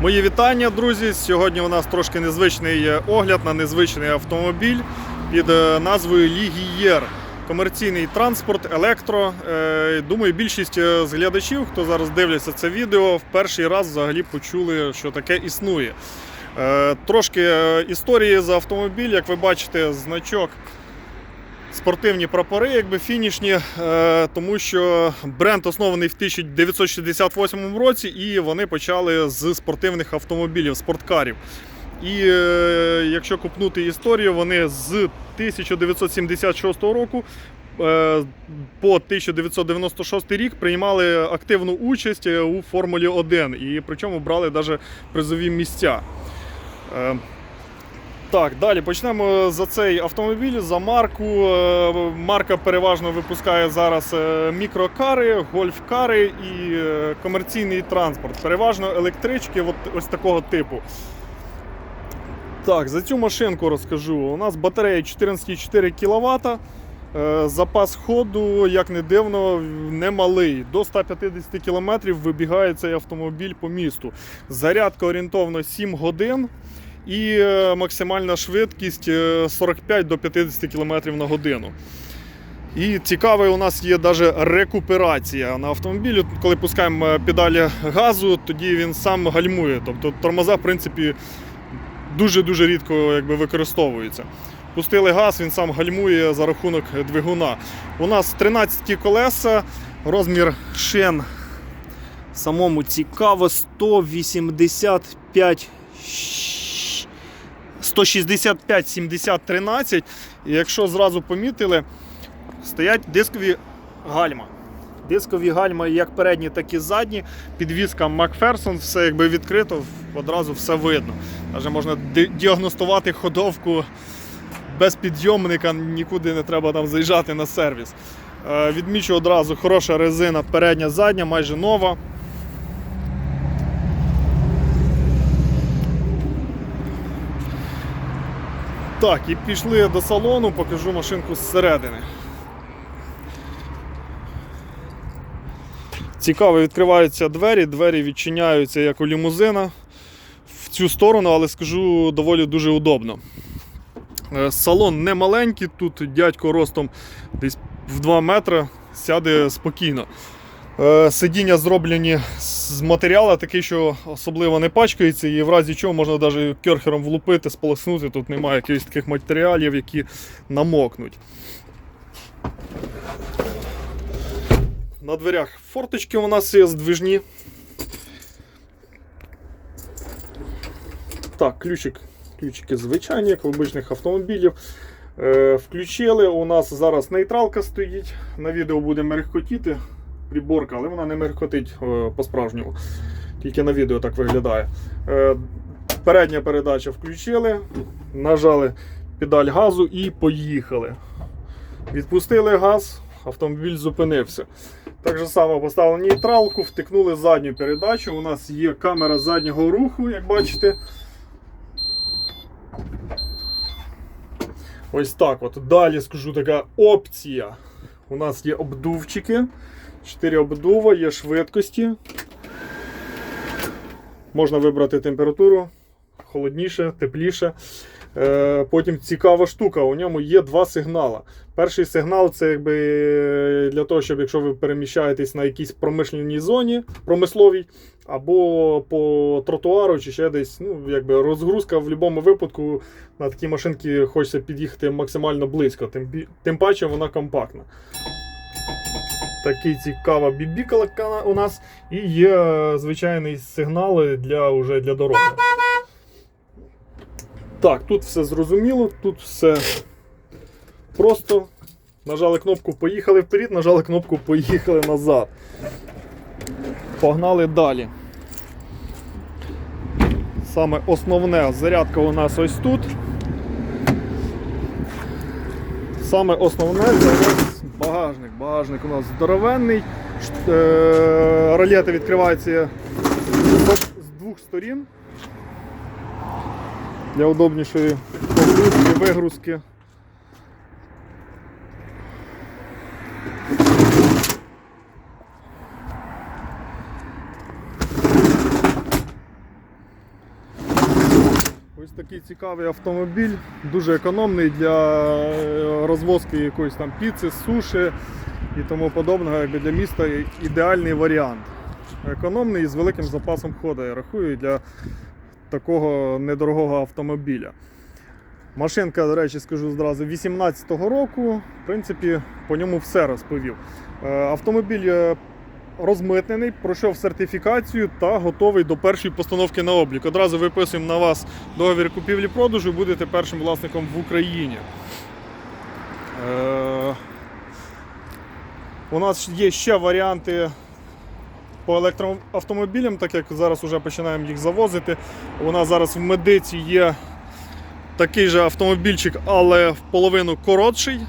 Мої вітання, друзі. Сьогодні у нас трошки незвичний е, огляд на незвичний автомобіль під е, назвою Лігієр. Комерційний транспорт, електро. Е, Думаю, більшість з глядачів, хто зараз дивляться це відео, в перший раз взагалі почули, що таке існує. Трошки історії за автомобіль, як ви бачите, значок спортивні прапори, якби фінішні, е, тому що бренд оснований в 1968 році, і вони почали з спортивних автомобілів, спорткарів. І е, якщо купнути історію, вони з 1976 року е, по 1996 рік приймали активну участь у Формулі 1 і причому брали навіть призові місця. Е, так, далі почнемо за цей автомобіль, за марку. Е, Марка переважно випускає зараз е, мікрокари, гольф-кари і е, комерційний транспорт. Переважно електрички от, ось такого типу. Так, за цю машинку розкажу. У нас батарея 14,4 кВт. Е, Запас ходу, як не дивно, немалий. До 150 км вибігає цей автомобіль по місту. Зарядка орієнтовно 7 годин і е, максимальна швидкість е, 45 до 50 км на годину. І цікаве, у нас є навіть рекуперація на автомобілі. Коли пускаємо е, педалі газу, тоді він сам гальмує. Тобто тормоза, в принципі, дуже-дуже рідко якби, використовуються. Пустили газ, він сам гальмує за рахунок двигуна. У нас 13 колеса, розмір шин самому цікаво 185 165 70 13. І якщо зразу помітили, стоять дискові гальма. Дискові гальма як передні, так і задні. Підвізка Макферсон, все якби відкрито, одразу все видно. Навіть можна діагностувати ходовку без підйомника, нікуди не треба там заїжджати на сервіс. Е, Відмічу одразу хороша резина передня, задня, майже нова. Так, і пішли до салону, покажу машинку зсередини. Цікаво, відкриваються двері, двері відчиняються як у лімузина в цю сторону, але скажу доволі дуже удобно. Е, Салон не маленький, тут дядько ростом десь в 2 метри сяде спокійно. Е, Сидіння зроблені з матеріалу такий, що особливо не пачкається, і в разі чого можна навіть керхером влупити, сполоснути. Тут немає якихось таких матеріалів, які намокнуть. На дверях форточки у нас є здвижні. Так, ключик, ключики звичайні, як в обичних автомобілів. Е, включили. У нас зараз нейтралка стоїть. На відео буде мерехкотіти приборка, але вона не мерехкотить е, по-справжньому. Тільки на відео так виглядає. Е, передня передача включили, нажали педаль газу і поїхали. Відпустили газ, автомобіль зупинився. Так же само поставили нейтралку, втикнули задню передачу. У нас є камера заднього руху, як бачите. Ось так от. Далі скажу така опція. У нас є обдувчики. 4 обдува, є швидкості. Можна вибрати температуру холодніше, тепліше. Е, Потім цікава штука, у ньому є два сигнали. Перший сигнал це якби для того, щоб якщо ви переміщаєтесь на якійсь промишленій зоні, промисловій, або по тротуару, чи ще десь, ну, якби розгрузка в будь-якому випадку на такі машинки хочеться під'їхати максимально близько, тим, тим паче вона компактна. Такий цікава бібікалка у нас. І є е, звичайний сигнал для, уже для дороги. Так, тут все зрозуміло, тут все просто. Нажали кнопку поїхали вперед, нажали кнопку поїхали назад. Погнали далі. Саме основне зарядка у нас ось тут. Саме основне це у нас багажник. Багажник у нас здоровенний. Е, Ролети відкриваються з двох сторін. Для удобнішої погрузки, вигрузки. Ось такий цікавий автомобіль, дуже економний для е, розвозки якоїсь там піци, суші і тому подобного. Якби для міста ідеальний варіант. Економний і з великим запасом ходу, я рахую, для такого недорогого автомобіля. Машинка, до речі, скажу зразу, 18-го року. В принципі, по ньому все розповів. Е, Автомобіль е, розмитнений, пройшов сертифікацію та готовий до першої постановки на облік. Одразу виписуємо на вас договір купівлі-продажу, будете першим власником в Україні. Е, У нас є ще варіанти по електроавтомобілям, так як зараз вже починаємо їх завозити. У нас зараз в медиці є такий же автомобільчик, але в половину коротший.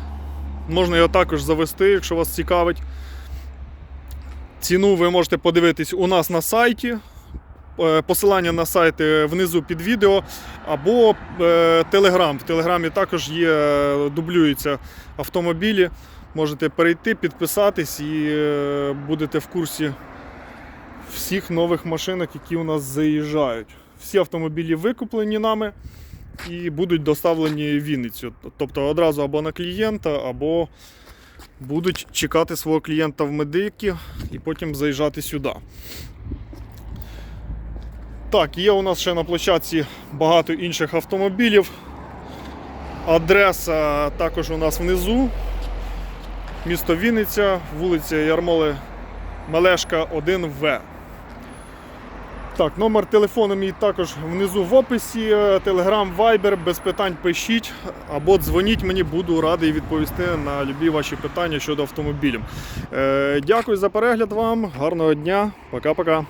Можна його також завести, якщо вас цікавить. Ціну ви можете подивитись у нас на сайті. Е, Посилання на сайт е, внизу під відео або Телеграм. В Телеграмі також є, е, дублюються автомобілі. Можете перейти, підписатись і будете в курсі всіх нових машинок, які у нас заїжджають. Всі автомобілі викуплені нами і будуть доставлені в Вінницю. Тобто одразу або на клієнта, або будуть чекати свого клієнта в медики і потім заїжджати сюди. Так, є у нас ще на площадці багато інших автомобілів. Адреса також у нас внизу. Місто Вінниця, вулиця Ярмоли Мелешка 1В. Так, номер телефону мій також внизу в описі. Телеграм, Viber, без питань пишіть або дзвоніть мені, буду радий відповісти на любі ваші питання щодо автомобілів. Е, дякую за перегляд вам, гарного дня, пока-пока.